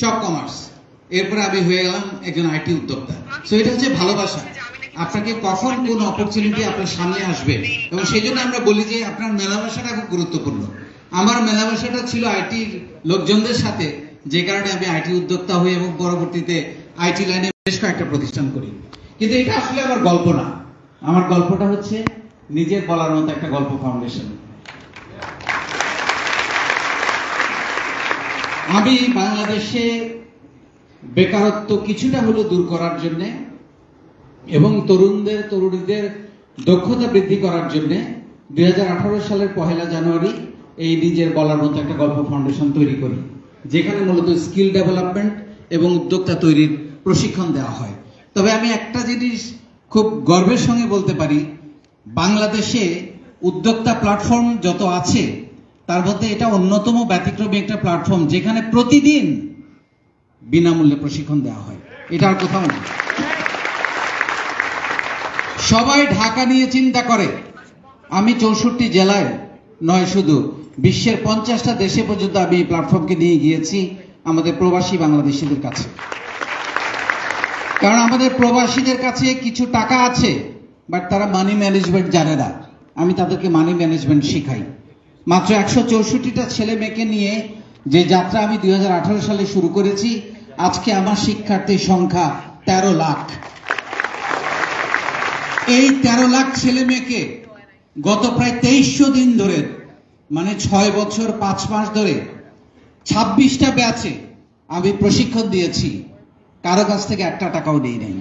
সব কমার্স এরপরে আমি হয়ে গেলাম একজন আইটি উদ্যোক্তা। সো এটা হচ্ছে ভালোবাসা। আপনাকে কখন কোন অপরচুনিটি আপনার সামনে আসবে? এবং সেই জন্য আমরা বলি যে আপনার মেলামেশাটা খুব গুরুত্বপূর্ণ। আমার মেলামেশাটা ছিল আইটির লোকজনদের সাথে, যে কারণে আমি আইটি উদ্যোক্তা হই এবং পরবর্তীতে আইটি লাইনে বেশ কয়েকটা প্রতিষ্ঠান করি। কিন্তু এটা আসলে আমার গল্প না। আমার গল্পটা হচ্ছে নিজের বলার মতো একটা গল্প ফাউন্ডেশন আমি বাংলাদেশে বেকারত্ব কিছুটা হলেও দূর করার জন্য এবং তরুণদের, তরুণীদের দক্ষতা বৃদ্ধি করার জন্য দুই হাজার আঠারো সালের পহেলা জানুয়ারি এই নিজের বলার মতো একটা গল্প ফাউন্ডেশন তৈরি করি, যেখানে মূলত স্কিল ডেভেলপমেন্ট এবং উদ্যোক্তা তৈরির প্রশিক্ষণ দেওয়া হয়। তবে আমি একটা জিনিস খুব গর্বের সঙ্গে বলতে পারি, বাংলাদেশে উদ্যোক্তা প্ল্যাটফর্ম যত আছে তার মধ্যে এটা অন্যতম ব্যতিক্রমী একটা প্ল্যাটফর্ম যেখানে প্রতিদিন বিনামূল্যে প্রশিক্ষণ দেওয়া হয়। এটা আর কোথাও নেই সবাই ঢাকা নিয়ে চিন্তা করে, আমি চৌষট্টি জেলায় নয় শুধু, বিশ্বের পঞ্চাশটা দেশে পর্যন্ত আমি এই প্ল্যাটফর্মকে নিয়ে গিয়েছি, আমাদের প্রবাসী বাংলাদেশিদের কাছে। কারণ আমাদের প্রবাসীদের কাছে কিছু টাকা আছে বাট তারা মানি ম্যানেজমেন্ট জানে না। আমি তাদেরকে মানি ম্যানেজমেন্ট শিখাই। মাত্র একশো চৌষট্টিটা ছেলে মেয়েকে নিয়ে যে যাত্রা আমি দুই হাজার আঠারো সালে শুরু করেছি, আজকে আমার শিক্ষার্থীর সংখ্যা তেরো লাখ। এই তেরো লাখ ছেলে মেয়েকে গত প্রায় তেইশশো দিন ধরে মানে ছয় বছর পাঁচ মাস ধরে ছাব্বিশটা ব্যাচে আমি প্রশিক্ষণ দিয়েছি। কারও কাছ থেকে একটা টাকাও নেই নাই।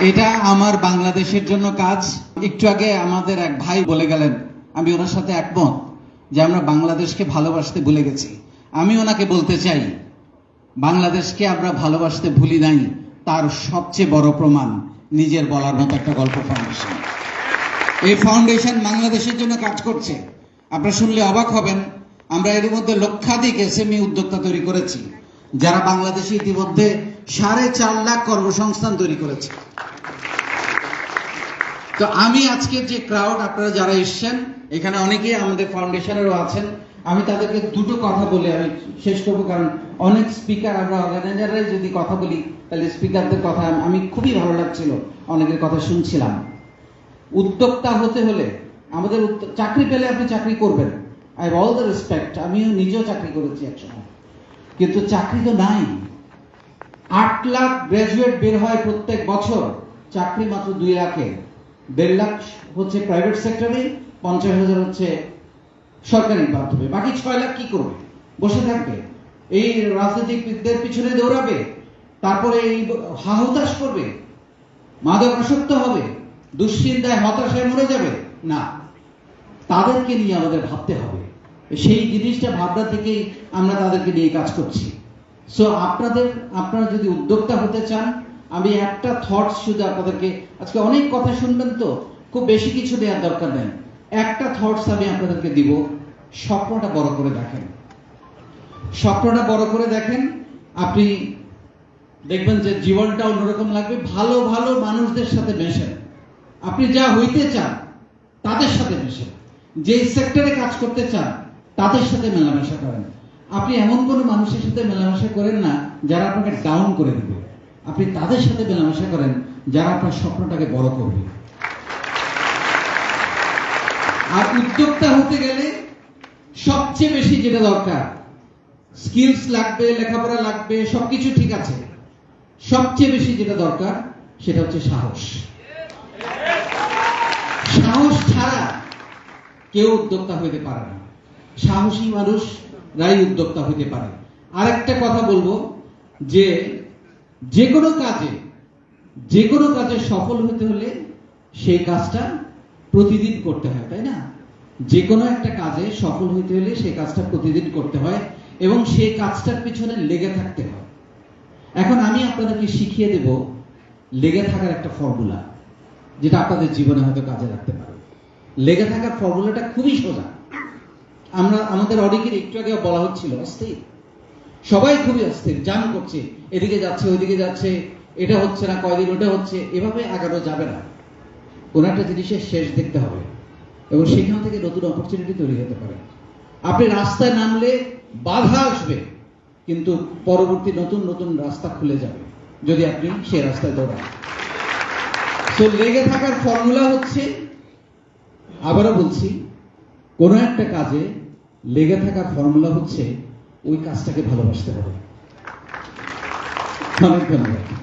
এটা আমার বাংলাদেশের জন্য কাজ। একটু আগে আমাদের এক ভাই বলে গেলেন আমি ওনার সাথে একমত যে আমরা বাংলাদেশকে ভালোবাসতে ভুলে গেছি। আমি ওনাকে বলতে চাই, বাংলাদেশকে আমরা ভালোবাসতে ভুলি নাই, তার সবচেয়ে বড় প্রমাণ নিজের বলার মতো একটা গল্প ফাউন্ডেশন এই ফাউন্ডেশন বাংলাদেশের জন্য কাজ করছে। আপনারা শুনলে অবাক হবেন, আমরা এর মধ্যে লক্ষাধিক এসএমই উদ্যোক্তা তৈরি করেছি, যারা বাংলাদেশে ইতিমধ্যে সাড়ে চার লাখ কর্মসংস্থান তৈরি করেছে। তো আমি আজকে যে ক্রাউড আপনারা যারা এসছেন, এখানে অনেকেই আমাদের ফাউন্ডেশনেরও আছেন, আমি তাদেরকে দুটো কথা বলে আমি শেষ করব, কারণ অনেক স্পিকার আমরা অর্গানাইজাররাই যদি কথা বলি, তাহলে স্পিকারদের কথা আমি খুবই ভালো লাগছিল, অনেকের কথা শুনছিলাম। উদ্যোক্তা হতে হলে আমাদের চাকরি পেলে আপনি চাকরি করবেন। আই অল দ্য রেসপেক্ট আমিও নিজেও চাকরি করেছি একসময়। কিন্তু চাকরি তো নাই। আট লাখ গ্রাজুয়েট বের হয় প্রত্যেক বছর, চাকরি মাত্র দুই লাখে। দেড় লাখ হচ্ছে প্রাইভেট সেক্টরে পঞ্চাশ হাজার হচ্ছে মাধ্যমে। বাকি ছয় লাখ কি করবে? বসে থাকবে। এই রাজনৈতিকদের পিছনে দৌড়াবে। তারপরে এই হাহুতাশ করবে। মাদক আসক্ত হবে। দুশ্চিন্তায়, হতাশায় মরে যাবে। না, তাদেরকে নিয়ে আমাদের ভাবতে হবে। সেই জিনিসটা ভাবনা থেকেই আমরা তাদেরকে নিয়ে কাজ করছি। সো আপনাদের, আপনারা যদি উদ্যোক্তা হতে চান আমি একটা থটস শুধু আপনাদেরকে, আজকে অনেক কথা শুনবেন তো, খুব বেশি কিছু দেওয়ার দরকার নেই। একটা থটস আমি আপনাদেরকে দিব, স্বপ্নটা বড় করে দেখেন। স্বপ্নটা বড় করে দেখেন, আপনি দেখবেন যে জীবনটা অন্যরকম লাগবে, ভালো ভালো মানুষদের সাথে মেশেন। আপনি যা হইতে চান, তাদের সাথে মেশেন। যে সেক্টরে কাজ করতে চান, তাদের সাথে মেলামেশা করেন। আপনি এমন কোনো মানুষের সাথে মেলামেশা করেন না, যারা আপনাকে ডাউন করে দেবে। আপনি তাদের সাথে মেলামেশা করেন যারা আপনার স্বপ্নটাকে বড় করবে। আর উদ্যোক্তা হতে গেলে সবচেয়ে বেশি যেটা দরকার স্কিলস লাগবে, লেখাপড়া লাগবে, সবকিছু ঠিক আছে। সবচেয়ে বেশি যেটা দরকার, সেটা হচ্ছে সাহস। সাহস ছাড়া কেউ উদ্যোক্তা হইতে পারে না। সাহসী মানুষ রাই উদ্যোক্তা হইতে পারে। আর একটা কথা বলব যে যে কোনো কাজে, যে কোনো কাজে সফল হতে হলে সেই কাজটা প্রতিদিন করতে হয়, তাই না? যে কোনো একটা কাজে সফল হইতে হলে সেই কাজটা প্রতিদিন করতে হয় এবং সেই কাজটার পিছনে লেগে থাকতে হয়। এখন আমি আপনাদেরকে শিখিয়ে দেব লেগে থাকার একটা ফর্মুলা, যেটা আপনাদের জীবনে হয়তো কাজে রাখতে পারে। লেগে থাকার ফর্মুলাটা খুবই সোজা। আমরা, আমাদের অনেকের একটু আগে বলা হচ্ছিল, অস্থির। সবাই খুবই অস্থির, জাম করছে, এদিকে যাচ্ছে, ওইদিকে যাচ্ছে, এটা হচ্ছে না, কয়দিন ওটা হচ্ছে, এভাবে আগানো যাবে না। কোন একটা জিনিসের শেষ দেখতে হবে এবং সেখান থেকে নতুন অপরচুনিটি তৈরি হতে পারে। আপনি রাস্তায় নামলে বাধা আসবে, কিন্তু পরবর্তী নতুন নতুন রাস্তা খুলে যাবে, যদি আপনি সেই রাস্তায় দৌড়ান। তো লেগে থাকার ফর্মুলা হচ্ছে, আবারও বলছি, কোনো একটা কাজে লেগে থাকার ফর্মুলা হচ্ছে ওই কাজটাকে ভালোবাসতে হবে। ধন্যবাদ।